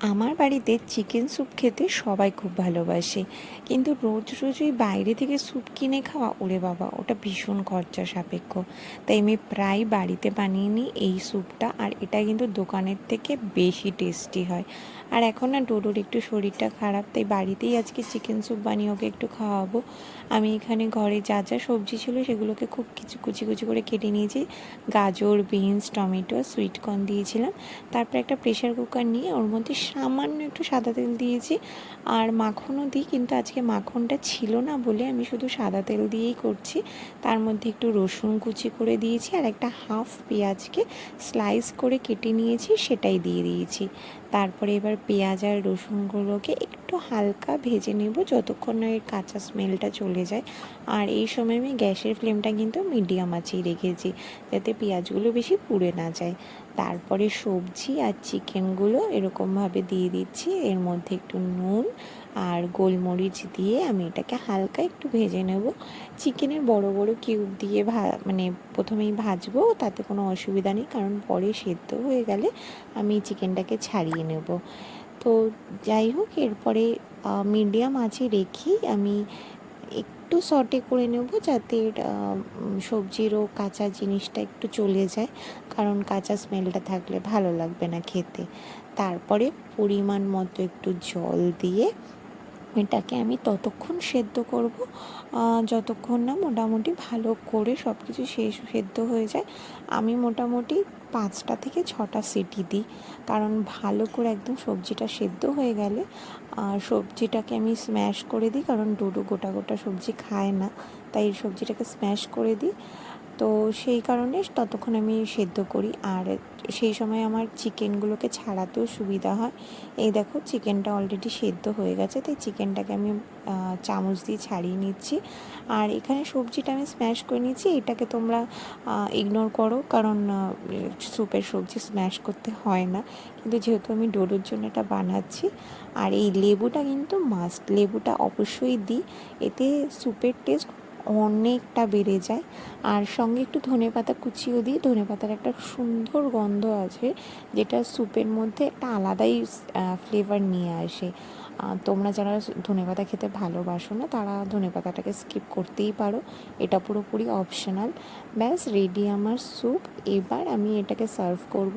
আমার বাড়িতে chicken soup খেতে সবাই খুব ভালোবাসে। কিন্তু রোজ রোজ ওই বাইরে থেকে স্যুপ কিনে খাওয়া, ওরে বাবা, ওটা ভীষণ খরচা সাপেক্ষ। তাই আমি প্রায় বাড়িতে বানিয়ে নিই এই স্যুপটা, আর এটা কিন্তু দোকানের থেকে বেশি টেস্টি হয়। আর এখন না ডোডোর একটু শরীরটা খারাপ, তাই বাড়িতেই আজকে চিকেন স্যুপ বানিয়ে ওকে একটু খাওয়াবো। আমি এখানে ঘরে যা যা সবজি ছিল সেগুলোকে খুব কিছু কুচি কুচি করে কেটে নিয়েছি। গাজর, বিনস, টমেটো সুইটকর্ন দিয়েছিলাম। তারপর একটা প্রেশার কুকার নিয়ে ওর মধ্যে সামান্য একটু সাদা তেল দিয়েছি। আর মাখনও দিই, কিন্তু আজকে মাখনটা ছিল না বলে আমি শুধু সাদা তেল দিয়েই করছি। তার মধ্যে একটু রসুন কুচি করে দিয়েছি আর একটা হাফ পেঁয়াজকে স্লাইস করে কেটে নিয়েছি, সেটাই দিয়ে দিয়েছি। তারপরে এবার পেঁয়াজ আর রসুনগুলোকে একটু হালকা ভেজে নেব যতক্ষণ না এর কাঁচা স্মেলটা চলে যায়। আর এই সময় আমি গ্যাসের ফ্লেমটা কিন্তু মিডিয়াম আছেই রেখেছি, যাতে পেঁয়াজগুলো বেশি পুড়ে না যায়। তারপরে সবজি আর চিকেনগুলো এরকমভাবে দিয়ে দিচ্ছি। এর মধ্যে একটু নুন আর গোলমরিচ দিয়ে আমি এটাকে হালকা একটু ভেজে নেব। চিকেনের বড় বড় কিউব দিয়ে ভা মানে প্রথমেই ভাজবো, তাতে কোনো অসুবিধা নেই, কারণ পরে সেদ্ধ হয়ে গেলে আমি চিকেনটাকে ছাড়িয়ে নেব। তো যাই হোক, এরপরে মিডিয়াম আঁচে রেখেই আমি একটু সটে করে নেব যাতে সবজিরও কাঁচা জিনিসটা একটু চলে যায়। কারণ কাঁচা স্মেলটা থাকলে ভালো লাগবে না খেতে। তারপরে পরিমাণ মতো একটু জল দিয়ে এটাকে আমি ততক্ষণ সেদ্ধ করব। যতক্ষণ না মোটামুটি ভালো করে সব কিছু শেষ, সেদ্ধ হয়ে যায়। আমি মোটামুটি পাঁচটা থেকে ছটা সিটি দিই। কারণ ভালো করে একদম সবজিটা সেদ্ধ হয়ে গেলে সবজিটাকে আমি স্ম্যাশ করে দিই। কারণ ডুডু গোটা গোটা সবজি খায় না। তাই সবজিটাকে স্ম্যাশ করে দিই। তো সেই কারণে ততক্ষণ আমি সেদ্ধ করি। আর সেই সময় আমার চিকেনগুলোকে ছাড়াতেও সুবিধা হয়। এই দেখো, চিকেনটা অলরেডি সেদ্ধ হয়ে গেছে, তাই চিকেনটাকে আমি চামচ দিয়ে ছাড়িয়ে নিচ্ছি। আর এখানে সবজিটা আমি স্ম্যাশ করে নিচ্ছি এটাকে তোমরা ইগনোর করো, কারণ স্যুপের সবজি স্ম্যাশ করতে হয় না। কিন্তু যেহেতু আমি ডোডোর জন্য এটা বানাচ্ছি, আর এই লেবুটা কিন্তু মাস্ট লেবুটা অবশ্যই দিই। এতে স্যুপের টেস্ট অনেকটা বেড়ে যায়। আর সঙ্গে একটু ধনে পাতা কুচিও দিই। ধনে পাতার একটা সুন্দর গন্ধ আছে, যেটা স্যুপের মধ্যে একটা আলাদাই ফ্লেভার নিয়ে আসে। তোমরা যারা ধনে পাতা খেতে ভালোবাসো না, তারা ধনে পাতাটাকে স্কিপ করতেই পারো। এটা পুরোপুরি অপশনাল ব্যাস রেডি আমার স্যুপ এবার আমি এটাকে সার্ভ করব।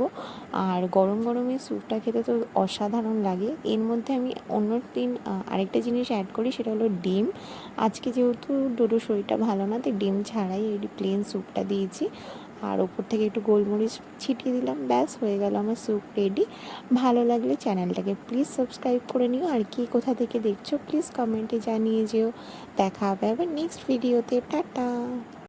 আর গরম গরমে স্যুপটা খেতে তো অসাধারণ লাগে। এর মধ্যে আমি অন্য দিন আরেকটা জিনিস অ্যাড করি, সেটা হলো ডিম। আজকে যেহেতু ডোডো শরীরটা ভালো না, তাই ডিম ছাড়াই এই প্লেন স্যুপটা দিয়েছি। আর ওপর থেকে একটু গোলমরিচ ছিটিয়ে দিলাম। ব্যাস, হয়ে গেল আমার স্যুপ রেডি ভালো লাগলে চ্যানেলটাকে প্লিজ সাবস্ক্রাইব করে নিও। আর কি কোথা থেকে দেখছ প্লিজ কমেন্টে জানিয়ে যেও। দেখা হবে আবার নেক্সট ভিডিওতে টাটা!